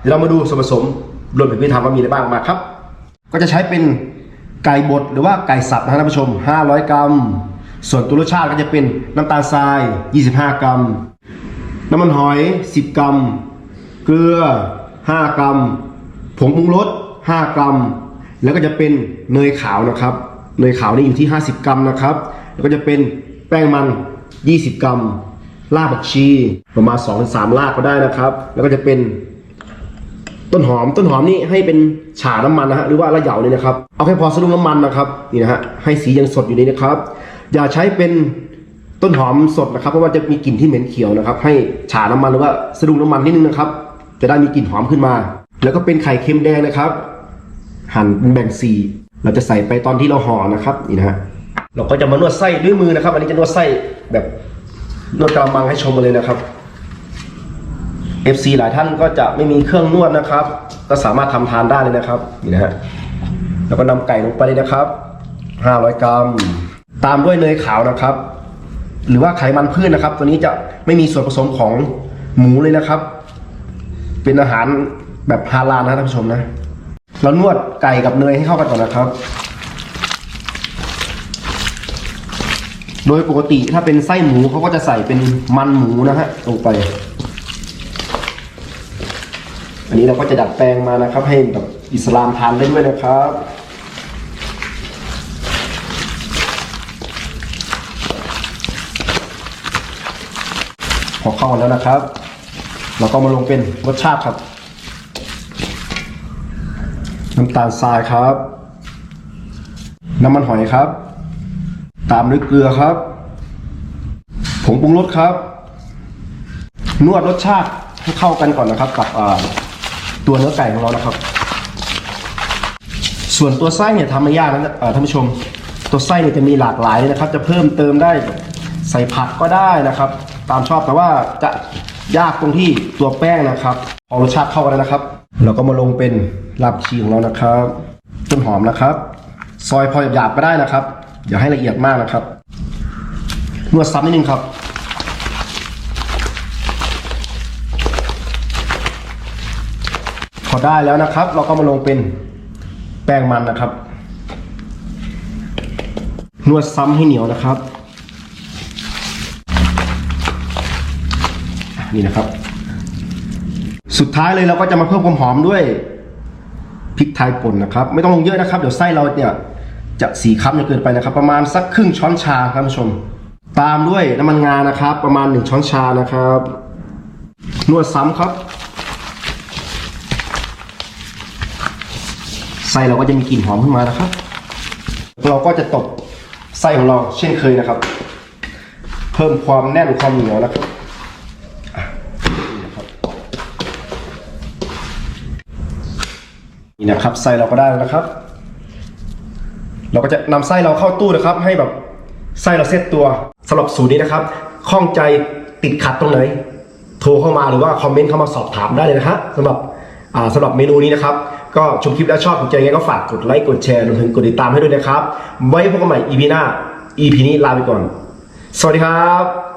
เดี๋ยวเรามาดูส่วนผสมรวมถึงวิธีทำว่ามีอะไรบ้างมาครับ ก็จะใช้เป็นไก่บดหรือว่าไก่สับนะครับท่านผู้ชม 500 กรัม ส่วนตัวรสชาติก็จะเป็นน้ำตาลทราย 25 กรัม น้ำมันหอย 10 กรัม เกลือ 5 กรัม ผงปรุงรส 5 กรัม แล้วก็จะเป็นเนยขาวนะครับ เนยขาวนี่อยู่ที่ 50 กรัมนะครับ แล้วก็จะเป็นแป้งมัน 20 กรัม รากผักชี ประมาณ 2-3รากก็ได้นะครับ แล้วก็จะเป็น ต้นหอมต้นหอมนี่ให้เป็นฉาน้ำมันนะฮะหรือว่าระเหยาเนี่ยนะครับเอาแค่พอสะดุ้งน้ำมันนะครับนี่นะฮะให้สียังสดอยู่นี่นะครับ อย่าใช้เป็นต้นหอมสดนะครับเพราะว่าจะมีกลิ่นที่เหม็นเขียวนะครับ ให้ฉาน้ำมันหรือว่าสะดุ้งน้ำมันนิดนึงนะครับ จะได้มีกลิ่นหอมขึ้นมา แล้วก็เป็นไข่เค็มแดงนะครับ หั่นเป็นแบ่งสีเราจะใส่ไปตอนที่เราห่อนะครับนี่นะฮะเราก็จะมานวดไส้ด้วยมือนะครับ อันนี้จะนวดไส้แบบนวดกระมังให้ชมกันเลยนะครับ FC หลายท่านก็จะไม่มีเครื่องนวดนะครับ ก็สามารถทำทานได้เลยนะครับนี่นะฮะแล้วก็นำไก่ลงไปเลยนะครับ 500 กรัม ตามด้วยเนยขาวนะครับ หรือว่าไขมันพืชนะครับ ตัวนี้จะไม่มีส่วนผสมของหมูเลยนะครับ เป็นอาหารแบบฮาลาลนะท่านผู้ชมนะเรานวดไก่กับเนยให้เข้ากันก่อนนะครับ โดยปกติถ้าเป็นไส้หมูเขาก็จะใส่เป็นมันหมูนะฮะลงไป อันนี้เราก็จะดัดแปลงมานะครับ ให้แบบอิสลามทานได้ด้วยนะครับ พอเข้ากันแล้วนะครับ เราก็มาลงเป็นรสชาติครับ น้ำตาลทรายครับ น้ำมันหอยครับ ตามด้วยเกลือครับผงปรุงรสครับ นวดรสชาติให้เข้ากันก่อนนะครับกับอ่า ตัวเนื้อไก่ของเรานะครับ ส่วนตัวไส้เนี่ยทำไม่ยากนะท่านผู้ชม ตัวไส้เนี่ยจะมีหลากหลายเลยนะครับ จะเพิ่มเติมได้ใส่ผักก็ได้นะครับ ตามชอบแต่ว่าจะยากตรงที่ตัวแป้งนะครับพอรสชาติเข้ากันแล้วนะครับ เราก็มาลงเป็นลาบชีของเรานะครับต้นหอมนะครับ ซอยพอหยาบๆก็ได้นะครับอย่าให้ละเอียดมากนะครับนวดซ้ำนิดนึงครับ พอได้แล้วนะครับ เราก็มาลงเป็นแป้งมันนะครับ นวดซ้ำให้เหนียวนะครับ นี่นะครับ สุดท้ายเลยเราก็จะมาเพิ่มความหอมด้วยพริกไทยป่นนะครับ ไม่ต้องลงเยอะนะครับ เดี๋ยวไส้เราเนี่ยจะสีคล้ำจนเกินไปนะครับ ประมาณสักครึ่งช้อนชาครับท่านผู้ชม ตามด้วยน้ำมันงานะครับ ประมาณหนึ่งช้อนชานะครับ นวดซ้ำครับ ไส้เราก็จะมีกลิ่นหอมขึ้นมานะครับ เราก็จะตบไส้ของเราเช่นเคยนะครับ เพิ่มความแน่นความเหนียวนะครับนี่นะครับไส้เราก็ได้แล้วนะครับ เราก็จะนำไส้เราเข้าตู้นะครับ ให้แบบไส้เราเซตตัวสำหรับสูตรนี้นะครับข้องใจติดขัดตรงไหน โทรเข้ามาหรือว่าคอมเมนต์เข้ามาสอบถามได้เลยนะฮะสำหรับ สำหรับเมนูนี้นะครับ ก็ชมคลิปแล้วชอบถูกใจยังไงก็ฝากกดไลค์กดแชร์รวมถึงกดติดตามให้ด้วยนะครับ ไว้พบกันใหม่ EP หน้า EP นี้ลาไปก่อน สวัสดีครับ